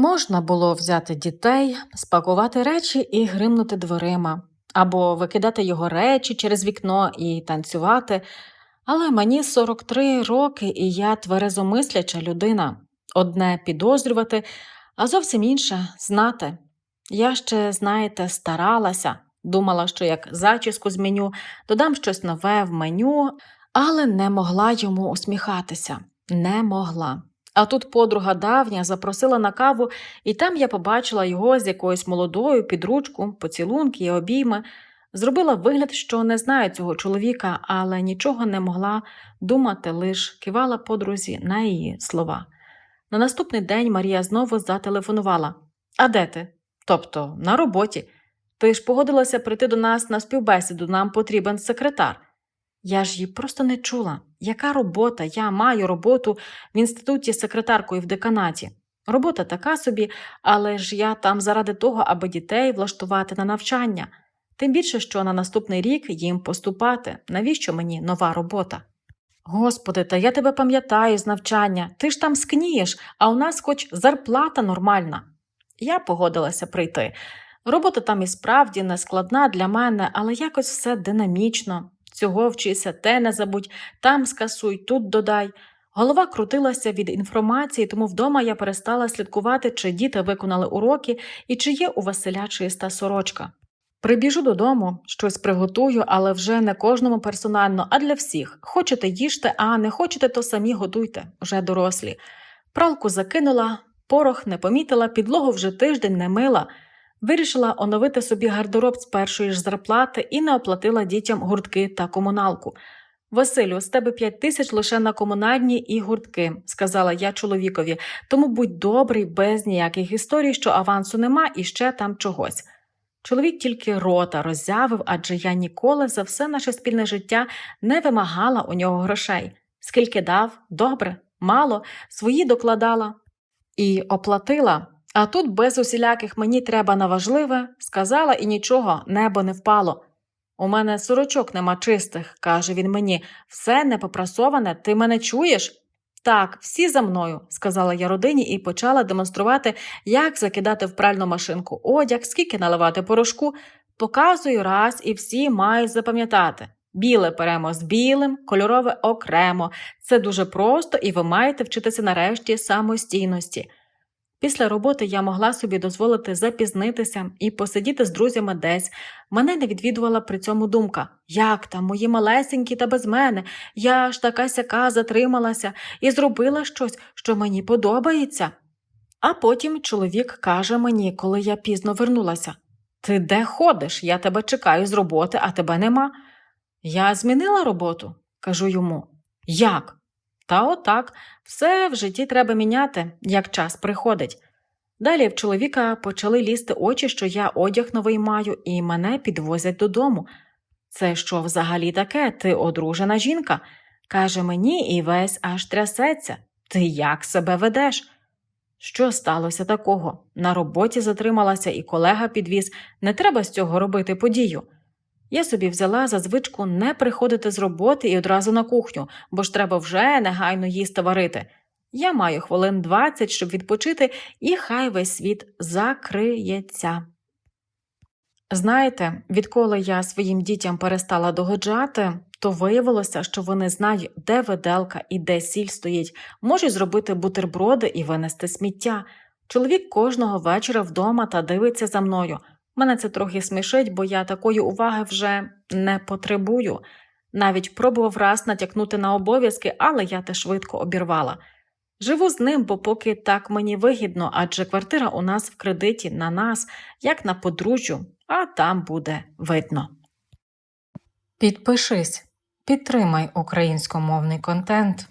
Можна було взяти дітей, спакувати речі і гримнути дверима, або викидати його речі через вікно і танцювати. Але мені 43 роки, і я тверезомисляча людина. Одне підозрювати, а зовсім інше знати. Я ще, знаєте, старалася, думала, що як зачіску зміню, додам щось нове в меню, але не могла йому усміхатися. Не могла. А тут подруга давня запросила на каву, і там я побачила його з якоюсь молодою під ручку, поцілунки і обійми. Зробила вигляд, що не знаю цього чоловіка, але нічого не могла думати, лиш кивала подрузі на її слова. На наступний день Марія знову зателефонувала. А де ти? Тобто на роботі. Ти ж погодилася прийти до нас на співбесіду, нам потрібен секретар. Я ж її просто не чула. Яка робота? Я маю роботу в інституті секретаркою в деканаті. Робота така собі, але ж я там заради того, аби дітей влаштувати на навчання. Тим більше, що на наступний рік їм поступати. Навіщо мені нова робота? Господи, та я тебе пам'ятаю з навчання. Ти ж там скнієш, а у нас хоч зарплата нормальна. Я погодилася прийти. Робота там і справді не складна для мене, але якось все динамічно. Цього вчися, те не забудь, там скасуй, тут додай. Голова крутилася від інформації, тому вдома я перестала слідкувати, чи діти виконали уроки і чи є у Василя чиста сорочка. Прибіжу додому, щось приготую, але вже не кожному персонально, а для всіх. Хочете їжте, а не хочете, то самі готуйте, вже дорослі. Пралку закинула, порох не помітила, підлогу вже тиждень не мила. Вирішила оновити собі гардероб з першої ж зарплати і не оплатила дітям гуртки та комуналку. Василю, з тебе п'ять тисяч лише на комунальні і гуртки, сказала я чоловікові, тому будь добрий, без ніяких історій, що авансу нема і ще там чогось. Чоловік тільки рота роззявив, адже я ніколи за все наше спільне життя не вимагала у нього грошей. Скільки дав, добре, мало, свої докладала і оплатила. А тут без усіляких мені треба на важливе, сказала і нічого, небо не впало. У мене сорочок нема чистих, каже він мені, все не попрасоване, ти мене чуєш? Так, всі за мною, сказала я родині і почала демонструвати, як закидати в пральну машинку одяг, скільки наливати порошку. Показую раз і всі мають запам'ятати. Біле беремо з білим, кольорове окремо. Це дуже просто, і ви маєте вчитися нарешті самостійності. Після роботи я могла собі дозволити запізнитися і посидіти з друзями десь. Мене не відвідувала при цьому думка як там, мої малесенькі та без мене, я ж така сяка затрималася і зробила щось, що мені подобається. А потім чоловік каже мені, коли я пізно вернулася Ти де ходиш? Я тебе чекаю з роботи, а тебе нема. Я змінила роботу, кажу йому. Як? Та отак, все в житті треба міняти, як час приходить. Далі в чоловіка почали лізти очі, що я одяг новий маю, і мене підвозять додому. Це що взагалі таке? Ти одружена жінка? Каже мені і весь аж трясеться. Ти як себе ведеш? Що сталося такого? На роботі затрималася і колега підвіз, не треба з цього робити подію. Я собі взяла за звичку не приходити з роботи і одразу на кухню, бо ж треба вже негайно їсти варити. Я маю хвилин 20, щоб відпочити, і хай весь світ закриється. Знаєте, відколи я своїм дітям перестала догоджати, то виявилося, що вони знають, де виделка і де сіль стоїть, можуть зробити бутерброди і винести сміття. Чоловік кожного вечора вдома та дивиться за мною. Мене це трохи смішить, бо я такої уваги вже не потребую. Навіть пробував раз натякнути на обов'язки, але я те швидко обірвала. Живу з ним, бо поки так мені вигідно, адже квартира у нас в кредиті на нас, як на подружжю, а там буде видно. Підпишись, підтримай українськомовний контент.